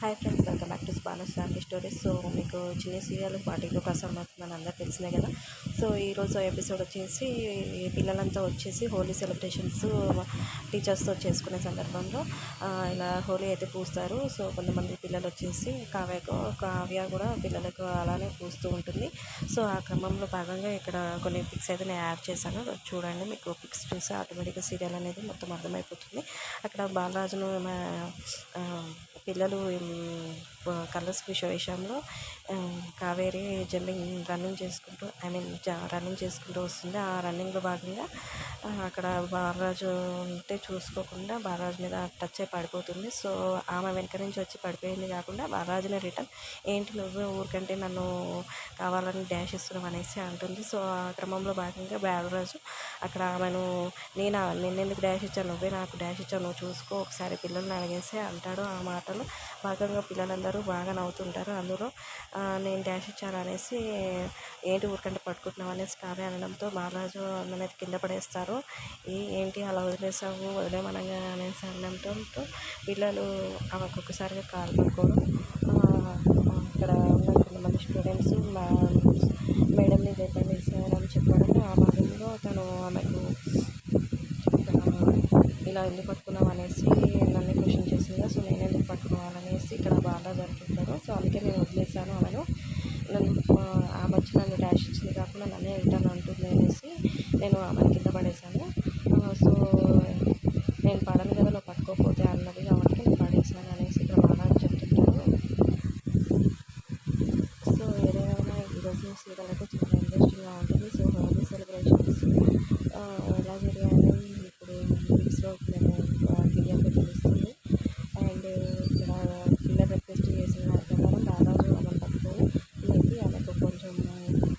Hi friends welcome back to Bala's family stories. So మీకు చిన్న serial వాటిలో two percent అవుతుందని అందరూ తెలిసినాయి కదా. సో ఈరోజు ఎపిసోడ్ వచ్చేసి పిల్లలంతా వచ్చేసి హోలీ సెలబ్రేషన్స్ టీచర్స్తో చేసుకునే సందర్భంలో ఇలా హోలీ అయితే పూస్తారు. సో కొంతమంది పిల్లలు వచ్చేసి కావ్యకు కావ్య కూడా పిల్లలకు అలానే పూస్తూ ఉంటుంది. సో ఆ క్రమంలో భాగంగా ఇక్కడ కొన్ని పిక్స్ అయితే నేను యాడ్ చేశాను. చూడండి మీకు పిక్స్ చూసి ఆటోమేటిక్గా సీరియల్ అనేది మొత్తం అర్థమైపోతుంది. అక్కడ బాలరాజును మా, పిల్లలు కలర్స్ విష విషయంలో కావేరి జంపింగ్ రన్నింగ్ చేసుకుంటూ ఐ మీన్ రన్నింగ్ చేసుకుంటూ వస్తుంది. ఆ రన్నింగ్లో భాగంగా అక్కడ బాలరాజు ఉంటే చూసుకోకుండా బాలరాజు మీద టచ్ అయి పడిపోతుంది. సో ఆమె వెనక నుంచి వచ్చి పడిపోయింది కాకుండా బాలరాజునే రిటర్న్ ఏంటి నువ్వు ఊరికంటే నన్ను కావాలని డాష్ ఇస్తున్నావు అనేసి అంటుంది. సో ఆ క్రమంలో భాగంగా బాలరాజు అక్కడ ఆమెను నేను నిన్నెందుకు డాష్ ఇచ్చాను నువ్వే నాకు డాష్ ఇచ్చావు నువ్వు చూసుకో ఒకసారి పిల్లల్ని అడిగేసి అంటాడు ఆ మాటలు. భాగంగా పిల్లలందరూ బాగా నవ్వుతుంటారు. అందులో నేను డాష్ ఇచ్చాను అనేసి ఏంటి ఊరికంటే పట్టుకుంటున్నావు? అనేసి కావ్య అనడంతో బాలరాజు అనేది కింద పడేస్తారు. ఏ ఏంటి అలా వదిలేసావు? వదిలేమనగా అనేసి అనడంతో పిల్లలు ఆమెకు ఒక్కసారిగా కాలు పట్టుకోవడం ఇక్కడ అక్కడ ఉన్న కొంతమంది స్టూడెంట్స్ మా మేడంని వేసారని చెప్పడం ఆ తను ఆమెకు ఆ, ఇలా ఎందుకు పట్టుకున్నావు అనేసి నన్ను క్వశ్చన్ చేసిందా. సో నేను ఎందుకు పట్టుకోవాలనేసి ఇక్కడ బాగా జరుగుతుంటారు సో అందుకే నేను వదిలేసాను ఆమెను. నన్ను ఆ, ఆమె వచ్చి నన్ను డాష్ ఇచ్చింది కాకుండా నన్నే రిటర్న్ అంటుంది అనేసి నేను ఆమెను కింద పడేశాను ఆ, సో నేను పడను కదా నువ్వు పట్టుకోకపోతే అన్నది కాబట్టి నేను పడేసాను అనేసి ఇక్కడ బాగా చెప్తుంటారు సో ఏదైనా ఈరోజు సీరియల్ అయితే చాలా ఇంట్రెస్టింగ్గా ఉంటుంది సో హోలీ సెలబ్రేషన్స్ ఎలా జరిగాయని ఇప్పుడు న్యూస్లో నేను క్లియర్గా తెలుస్తుంది అండ్ ఇక్కడ పిల్లలు రిక్వెస్ట్ చేసిన ప్రకారం దాదాపు ఆమెను పట్టుకొని మనకి ఆమెకు కొంచెం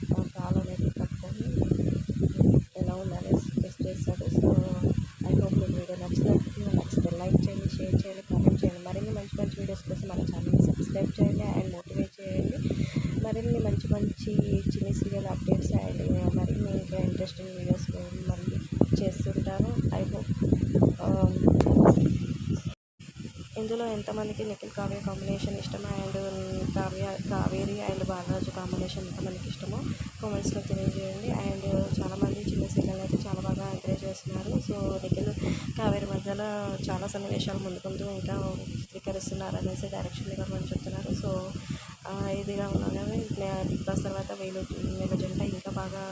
ఆ, కాలు అనేది పట్టుకొని ఎలా ఉందనేసి టెస్ట్ చేస్తారు సో ఐ హోప్ మీకు వీడియో నచ్చినట్టు నచ్చితే లైక్ చేయండి షేర్ చేయండి కామెంట్ చేయండి మరిన్ని మంచి మంచి వీడియోస్ కోసం మన ఛానల్ని సబ్స్క్రైబ్ చేయండి అండ్ మోటివేట్ చేయండి. మరిన్ని మంచి మంచి చిన్న సీరియల్ అప్డేట్స్ అండ్ మరిన్ని ఇంకా ఇంట్రెస్టింగ్ వీడియోస్ మళ్ళీ చేస్తుంటాను. ఐ హోప్ um, ఇందులో ఎంతమందికి నిఖిల్ కావ్య కాంబినేషన్ ఇష్టం and Kavya Kaveri and Balaraju combination ఎంతమందికి ఇష్టమో కామెంట్స్లో తెలియజేయండి. అండ్ చాలామంది చిన్న సీరియల్ అయితే చాలా బాగా ఎంకరేజ్ చేస్తున్నారు. సో ఇక్కడ చాలా సన్నివేశాలు ముందుకుంటూ ఇంకా స్వీకరిస్తున్నారు అనేసి డైరెక్షన్ ఇవ్వమని చెప్తున్నారు. సో ఇదిగా ఉండగానే బిగ్ బాస్ తర్వాత వీళ్ళు వీళ్ళ జంట ఇంకా బాగా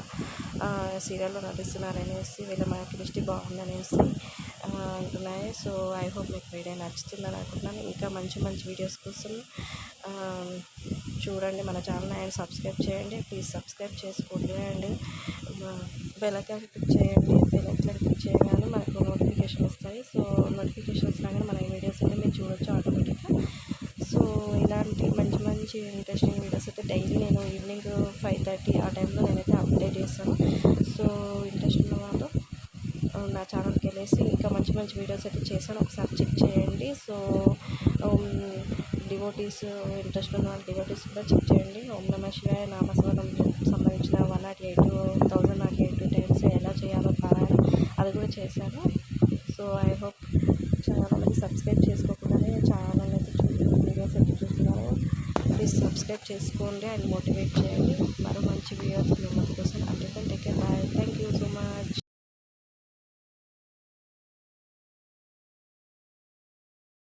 సీరియల్లో నటిస్తున్నారు అనేసి వీళ్ళ మా దృష్టి బాగుంది అనేసి అంటున్నాయి. సో ఐ హోప్ మీకు వీడియో నచ్చుతుందని అనుకుంటున్నాను. ఇంకా మంచి మంచి వీడియోస్ కోసం చూడండి మన ఛానల్ అండ్ సబ్స్క్రైబ్ చేయండి. ప్లీజ్ సబ్స్క్రైబ్ చేసుకోండి అండ్ బెల్ ఐకాన్ క్లిక్ చేయండి. బెల్ ఐకాన్ క్లిక్ చేయగానే మనకు నోటిఫికేషన్ వస్తాయి. సో నోటిఫికేషన్స్ రాగానే మన వీడియోస్ అయితే మీరు చూడొచ్చు ఆటోమేటిక్గా సో ఇలాంటి మంచి మంచి ఇంట్రెస్టింగ్ వీడియోస్ అయితే డైలీ నేను ఈవినింగ్ ఫైవ్ థర్టీ ఆ టైంలో నేనైతే అప్డేట్ చేస్తాను. సో ఇంట్రెస్ట్ ఉన్న వాళ్ళు నా ఛానల్కి వెళ్ళేసి ఇంకా మంచి మంచి వీడియోస్ అయితే చేశాను. ఒకసారి చెక్ చేయండి. సో డివోటీస్ ఇంట్రెస్ట్ ఉన్న వాళ్ళు డివోటీస్ కూడా చెక్ చేయండి. ఓం నమ శివాయ నామస్వరం సంబంధించిన one nought eight thousand nought eight times ఎలా చేయాలో పారాయణ అది కూడా చేశాను సో ఐ హోప్ చాలామంది సబ్స్క్రైబ్ చేసుకోకుండానే ఛానల్ అయితే చూ వీడియోస్ అయితే చూస్తున్నారు ప్లీజ్ సబ్స్క్రైబ్ చేసుకోండి అండ్ మోటివేట్ చేయండి. మరో మంచి వీడియోస్ మీ ముందుకు వస్తాను